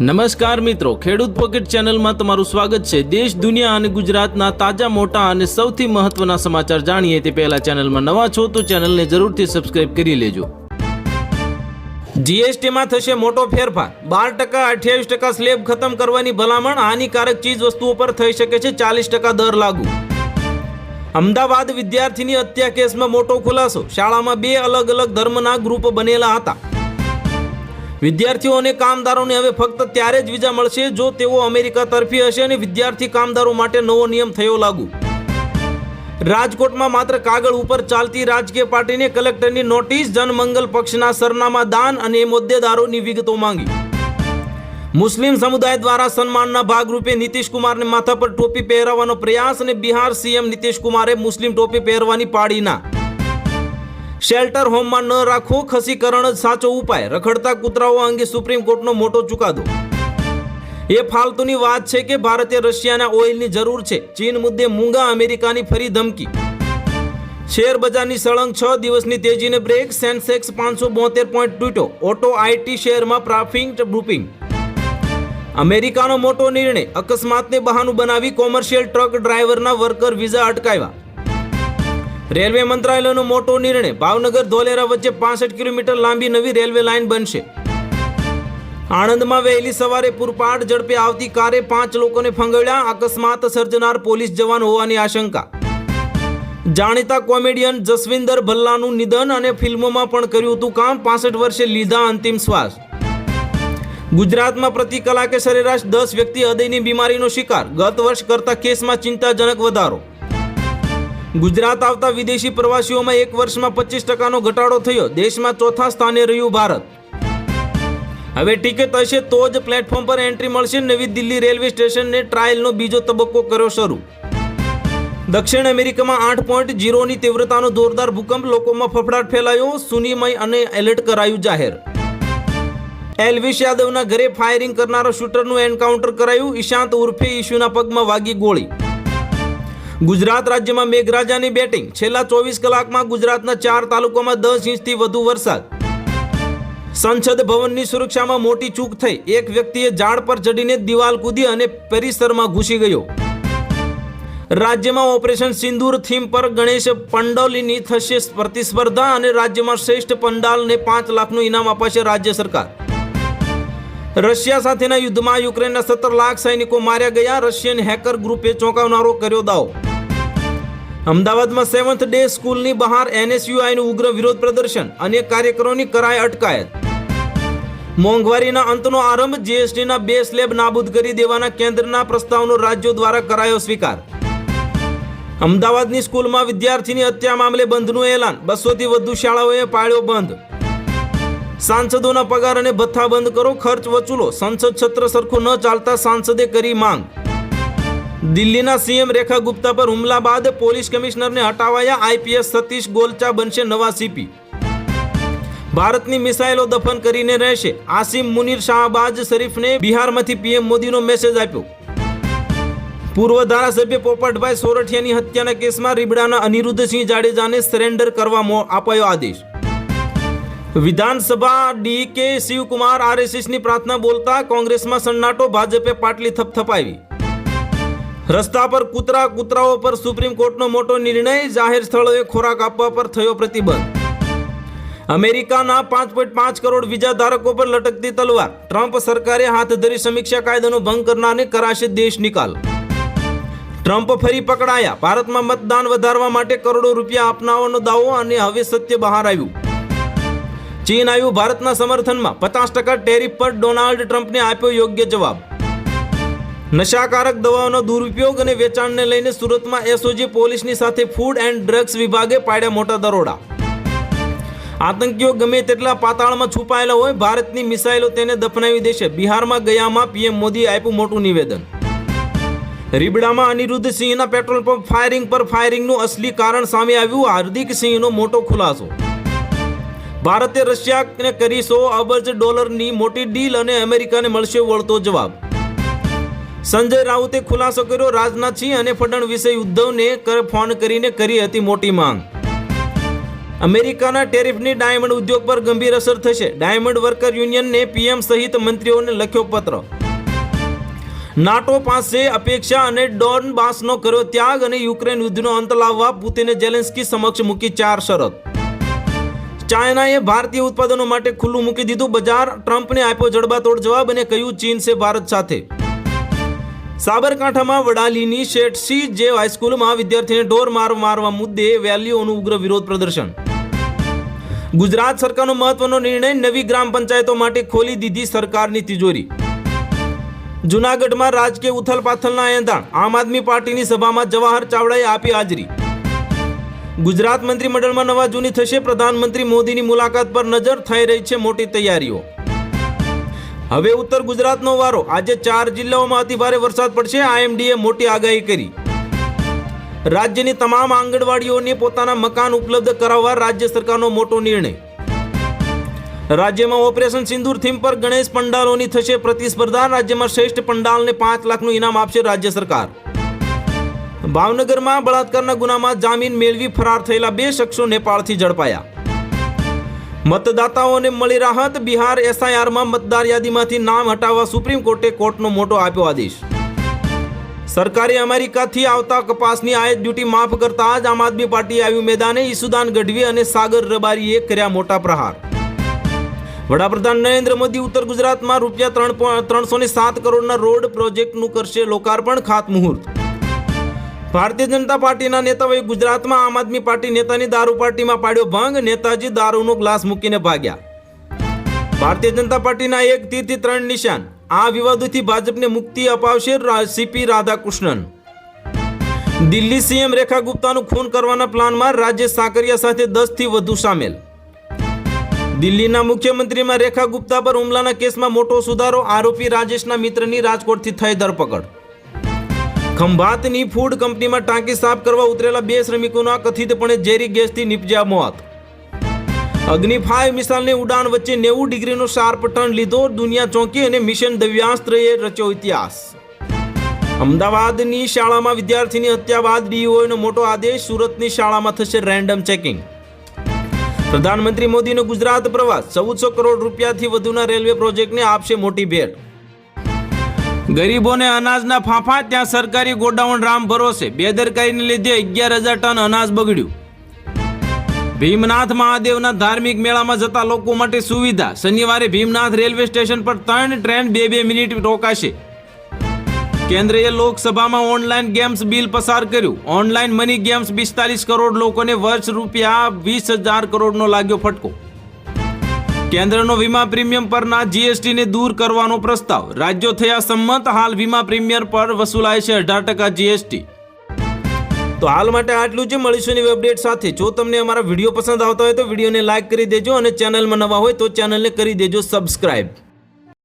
નમસ્કાર મિત્રો, ખેડૂત પોકેટ ચેનલમાં તમારું સ્વાગત છે. દેશ, દુનિયા અને ગુજરાતના તાજા, મોટા અને સૌથી મહત્વના સમાચાર જાણીએ તે પહેલા ચેનલમાં નવા છો તો ચેનલને જરૂરથી સબસ્ક્રાઇબ કરી લેજો. જીએસટીમાં થશે મોટો ફેરફાર. બાર ટકા અઠ્યાવીસ ટકા સ્લેબ ખતમ કરવાની ભલામણ હાનિકારક ચીજ વસ્તુઓ પર થઈ શકે છે. ચાલીસ ટકા દર લાગુ. અમદાવાદ વિદ્યાર્થીની હત્યા કેસમાં મોટો ખુલાસો. શાળામાં બે અલગ અલગ ધર્મના ગ્રુપ બનેલા હતા. વિદ્યાર્થીઓ અને કામદારોને હવે ફક્ત ત્યારે જ વિઝા મળશે જો તેઓ અમેરિકા તરફી હશે અને વિદ્યાર્થી કામદારો માટે નવો નિયમ થયો લાગુ. રાજકોટમાં માત્ર કાગળ ઉપર ચાલતી રાજકીય પાર્ટીને કલેક્ટરની નોટિસ, જનમંગલ પક્ષના સરનામા દાન અને મુદ્દેદારોની વિગતો માંગી. મુસ્લિમ સમુદાય દ્વારા સન્માનના ભાગરૂપે કુમારને માથા પર ટોપી પહેરાવવાનો પ્રયાસ અને બિહાર સીએમ કુમારે મુસ્લિમ ટોપી પહેરવાની પાડી ના શેલ્ટર હોમમાં ન રાખો, ખસીકરણ જ સાચો ઉપાય. રખડતા કૂતરાઓ અંગે સુપ્રીમ કોર્ટનો મોટો ચુકાદો. એ ફાલતુની વાત છે કે ભારતે રશિયાના ઓઇલની જરૂર છે. ચીન મુદ્દે મૂંગા અમેરિકાની ફરી ધમકી. શેર બજારની સળંગ છ દિવસની તેજીને બ્રેક, સેન્સેક્સ પાંચસો બોતેર પોઈન્ટ તૂટ્યો ઓટો આઈટી શેરમાં પ્રાફિંગ બુપિંગ અમેરિકાનો મોટો નિર્ણય. અકસ્માતને બહાનું બનાવી કોમર્શિયલ ટ્રક ડ્રાઈવરના વર્કર વિઝા અટકાવ્યા. રેલવે મંત્રાલયનો મોટો નિર્ણય. ભાવનગર ધોલેરા વચ્ચે પાસઠ કિલોમીટર લાંબી નવી રેલવે લાઇન બનશે. આણંદમાં વહેલી સવારે પૂરપાટ ઝડપે આવતી કારે પાંચ લોકોને ફંગળ્યા અકસ્માત સર્જનાર પોલીસ જવાન હોવાની આશંકા. જાણીતા કોમેડિયન જસવિંદર ભલ્લાનું નિધન અને ફિલ્મોમાં પણ કર્યું હતું કામ. પાસઠ વર્ષે લીધા અંતિમ શ્વાસ. ગુજરાતમાં પ્રતિ કલાકે સરેરાશ દસ વ્યક્તિ હૃદયની બીમારીનો શિકાર. ગત વર્ષ કરતા કેસમાં ચિંતાજનક વધારો. ગુજરાત આવતા વિદેશી પ્રવાસીઓમાં એક વર્ષમાં પચીસ ટકાનો ઘટાડો થયો. દેશમાં ચોથા સ્થાને રહ્યું ભારત. હવે ટિકિટ હશે તો જ પ્લેટફોર્મ પર એન્ટ્રી મળશે. નવી દિલ્હી રેલવે સ્ટેશનને ટ્રાયલનો બીજો તબક્કો કર્યો શરૂ. દક્ષિણ અમેરિકામાં આઠ પોઈન્ટ જીરોની તીવ્રતાનો જોરદાર ભૂકંપ લોકોમાં ફફડાટ ફેલાયો. સુનીમય અને એલર્ટ કરાયું જાહેર. એલવિશ યાદવના ઘરે ફાયરિંગ કરનારા શૂટરનું એન્કાઉન્ટર કરાયું. ઈશાંત ઉર્ફે ઈશુના પગમાં વાગી ગોળી. ગુજરાત રાજ્યમાં મેઘરાજાની બેટિંગ. છેલ્લા ચોવીસ કલાકમાં ગુજરાતના ચાર તાલુકામાં દસ ઇંચથી વધુ વરસાદ. સંસદ ભવનની સુરક્ષામાં મોટી ચૂક થઈ. એક વ્યક્તિએ ઝાડ પર ચડીને દિવાલ કૂદી અને પરિસરમાં ઘૂસી ગયો. રાજ્યમાં ઓપરેશન સિંદૂર થીમ પર ગણેશ પંડોલીની થશે પ્રતિસ્પર્ધા અને રાજ્યમાં શ્રેષ્ઠ પંડાલને પાંચ લાખનું ઇનામ અપાશે રાજ્ય સરકાર. રશિયા સાથેના યુદ્ધમાં યુક્રેનના સત્તર લાખ સૈનિકો માર્યા ગયા. રશિયન હેકર ગ્રુપે ચોંકાવનારો કર્યો દાવો. અમદાવાદમાં સેવન્થ ડે સ્કૂલની બહાર એનએસયુઆઈનું ઉગ્ર વિરોધ પ્રદર્શન. અનેક કાર્યકરોની કરાય અટકાયત. મોંઘવારીના અંતનો આરંભ જીએસટીના બે સ્લેબ નાબૂદ કરી દેવાના કેન્દ્રના પ્રસ્તાવનો રાજ્યો દ્વારા કરાયો સ્વીકાર. અમદાવાદની સ્કૂલમાં વિદ્યાર્થીની હત્યા મામલે બંધનું એલાન. બસોથી વધુ શાળાઓએ પાળ્યો બંધ. સાંસદોના પગાર અને ભથ્થા બંધ કરો, ખર્ચ વચૂલો સંસદ સત્ર સરખું ન ચાલતા સાંસદે કરી માંગ. દિલ્હીના સીએમ રેખા ગુપ્તા પર હુમલા બાદ પોલીસ કમિશનરને હટાવાયા આઈપીએસ સતીશ ગોલચા બનશે નવા સીપી. ભારતની મિસાઇલો દફન કરીને રહેશે. આસિમ મુનીર શાહબાજ શરીફને બિહારમાંથી પીએમ મોદીનો મેસેજ આપ્યો. પૂર્વ ધારાસભ્ય પોપટભાઈ સોરઠિયાની હત્યાના કેસમાં રીબડાના અનિરુદ્ધસિંહ જાડેજાને સરેન્ડર કરવા અપાયો આદેશ. વિધાનસભા ડી કે શિવકુમાર આરએસએસની પ્રાર્થના બોલતા કોંગ્રેસમાં સન્નાટો, ભાજપે પાટલી થપથપાવી. રસ્તા પર કૂતરા કૂતરાઓ પર સુપ્રીમ કોર્ટનો મોટો નિર્ણય, જાહેર સ્થળોએ ખોરાક આપવા પર થયો પ્રતિબંધ. અમેરિકાના પાંચ પોઈન્ટ પાંચ કરોડ વિઝા ધારકો પર લટકતી તલવાર. ટ્રમ્પ સરકારે હાથ ધરી સમીક્ષા કાયદાનો ભંગ કરનારને કરાશે દેશ નિકાલ. ટ્રમ્પ ફરી પકડાયા. ભારતમાં મતદાન વધારવા માટે કરોડો રૂપિયા આપનાવાનો દાવો અને હવે સત્ય બહાર આવ્યું. ચીન આવ્યું ભારતના સમર્થનમાં. પચાસ ટકા ટેરિફ પર ડોનાલ્ડ ટ્રમ્પને આપ્યો યોગ્ય જવાબ. નશાકારક દવાઓનો દુરુપયોગ અને વેચાણને લઈને સુરતમાં એસઓજી પોલીસની સાથે ફૂડ એન્ડ ડ્રગ્સ વિભાગે પાડ્યા મોટા દરોડા. આતંકીઓ ગમે તેટલા પાતાળમાં છુપાયેલા હોય, ભારતની મિસાઇલો તેને દફનાવી દેશે. બિહારમાં ગયામાં પીએમ મોદીએ આપ્યું મોટું નિવેદન. રીબડામાં અનિરુદ્ધ સિંહના પેટ્રોલ પંપ ફાયરિંગ પર ફાયરિંગનું અસલી કારણ સામે આવ્યું. હાર્દિક સિંહનો મોટો ખુલાસો. ભારતે રશિયાને કરી સો અબજ ડોલરની મોટી ડીલ અને અમેરિકાને મળશે વળતો જવાબ. સંજય રાઉતે ખુલાસો કર્યો. રાજનાથસિંહ અને ફડણવીસે ઉદ્ધવને ફોન કરીને કરી હતી મોટી માંગ. અમેરિકાના ટેરિફની ડાયમંડ ઉદ્યોગ પર ગંભીર અસર થશે. ડાયમંડ વર્કર યુનિયનને પીએમ સહિત મંત્રીઓને લખ્યો પત્ર. નાટો પાસે અપેક્ષા અને ડોન બાસનો કર્યો ત્યાગ અને યુક્રેન યુદ્ધનો અંત લાવવા પુતિને જેલેન્સ્કી સમક્ષ મૂકી ચાર શરત. ચાઇનાએ ભારતીય ઉત્પાદનો માટે ખુલ્લું મૂકી દીધું. બજાર ટ્રમ્પને આપ્યો જડબાતોડ જવાબ અને કહ્યું, ચીન છે ભારત સાથે. સાબરકાંઠામાં વડાલીની શેઠસી જે હાઈસ્કૂલમાં વિદ્યાર્થીને ઢોર માર મારવા મુદ્દે વેલ્યુઓનું ઉગ્ર વિરોધ પ્રદર્શન. ગુજરાત સરકારનો મહત્વનો નિર્ણય નવી ગ્રામ પંચાયતો માટે ખોલી દીધી સરકારની તિજોરી. જુનાગઢમાં રાજકીય ઉથલપાથલના એંધાણ, આમ આદમી પાર્ટીની સભામાં જવાહર ચાવડાએ આપી હાજરી. ગુજરાત મંત્રીમંડળમાં નવા જૂની થશે, પ્રધાનમંત્રી મોદીની મુલાકાત પર નજર થઈ રહી છે મોટી તૈયારીઓ. હવે ઉત્તર ગુજરાતનો વારો. આજે ચાર જિલ્લાઓમાં અતિ ભારે વરસાદ પડશે. આઈએમડીએ મોટી આગાહી કરી. રાજ્યની તમામ આંગણવાડીઓને પોતાના મકાન ઉપલબ્ધ કરાવવા રાજ્ય સરકારનો મોટો નિર્ણય. રાજ્યમાં ઓપરેશન સિંદૂર થીમ પર ગણેશ પંડાલોની થશે પ્રતિસ્પર્ધા. રાજ્યમાં શ્રેષ્ઠ પંડાલને પાંચ લાખનું ઇનામ આપશે રાજ્ય સરકાર. ભાવનગરમાં બળાત્કારના ગુનામાં જામીન મેળવી ફરાર થયેલા બે શખ્સો નેપાળથી ઝડપાયા. મતદાતાઓને મળી રાહત. બિહાર એસઆઈઆરમાં મતદાર યાદીમાંથી નામ હટાવવા સુપ્રીમ કોર્ટે કોર્ટનો મોટો આપ્યો આદેશ. સરકારે અમેરિકાથી આવતા કપાસની આયાત ડ્યુટી માફ કરતા જ આમ આદમી પાર્ટી આવ્યું મેદાને. ઈસુદાન ગઢવી અને સાગર રબારીએ કર્યા મોટા પ્રહાર. વડાપ્રધાન નરેન્દ્ર મોદી ઉત્તર ગુજરાતમાં રૂપિયા ત્રણ ત્રણસો સાત કરોડના રોડ પ્રોજેક્ટનું કરશે લોકાર્પણ. ખાતમુહૂર્ત ભારતીય જનતા પાર્ટીના નેતાઓએ ગુજરાતમાં આમ આદમી પાર્ટી નેતાની દારૂ પાર્ટીમાં પાડ્યો ભંગ. નેતાજી દારૂનો ગ્લાસ મૂકીને ભાગ્યા. ભારતીય જનતા પાર્ટીના એક તીરથી ત્રણ નિશાન. આ વિવાદોથી ભાજપને મુક્તિ અપાવશે C P Radhakrishnan. Delhi C M Rekha ગુપ્તાનું ખૂન કરવાના પ્લાનમાં રાજ્ય સાકરિયા સાથે દસથી વધુ સામેલ. દિલ્હીના મુખ્યમંત્રીમાં રેખા ગુપ્તા પર હુમલાના કેસમાં મોટો સુધારો, આરોપી રાજેશના મિત્રની રાજકોટથી થઈ ધરપકડ. ખંભાતની ફૂડ કંપનીમાં ટાંકી સાફ કરવા ઉતરેલા બે શ્રમિકોના કથિતપણે ઝેરી ગેસથી નિપજ્યા મોત. અગ્નિ ફાઇવ મિસાઇલની ઉડાન વચ્ચે નેવું ડિગ્રીનો શાર્પ ટર્ન લીધો, દુનિયા ચોંકી અને મિશન દવ્યાસ્ત્રએ રચ્યો ઇતિહાસ. અમદાવાદની શાળામાં વિદ્યાર્થીની હત્યા બાદ ડીઓનો મોટો આદેશ, સુરતની શાળામાં થશે રેન્ડમ ચેકિંગ. પ્રધાનમંત્રી મોદીનો ગુજરાત પ્રવાસ, ચૌદસો કરોડ રૂપિયાથી વધુના રેલવે પ્રોજેક્ટને આપશે મોટી ભેટ. ગરીબોને અનાજના ફાંફા, ત્યાં સરકારી ગોડાઉન રામ ભરોસે. બેદરકારીને લીધે અગિયાર હજાર ટન અનાજ બગડ્યું. ભીમનાથ મહાદેવના ધાર્મિક મેળામાં જતા લોકો માટે સુવિધા. શનિવારે ભીમનાથ રેલવે સ્ટેશન પર ત્રણ ટ્રેન બે બે મિનિટ રોકાશે. કેન્દ્રએ લોકસભામાં ઓનલાઈન ગેમ્સ બિલ પસાર કર્યું. ઓનલાઈન મની ગેમ્સ પિસ્તાલીસ કરોડ લોકોને વર્ષ રૂપિયા વીસ હજાર કરોડનો લાગ્યો ફટકો. કેન્દ્રનો વીમા પ્રીમિયમ પરના જીએસટીને દૂર કરવાનો પ્રસ્તાવ. રાજ્યો થયા સંમત, હાલ વીમા પ્રીમિયમ પર વસૂલાય છે અઢાર ટકા જીએસટી. તો હાલ માટે આટલું જ. મળીશું નવી અપડેટ સાથે. જો તમને અમારા વીડિયો પસંદ આવતા હોય તો વિડીયોને લાઇક કરી દેજો અને ચેનલમાં નવા હોય તો ચેનલને કરી દેજો સબસ્ક્રાઇબ.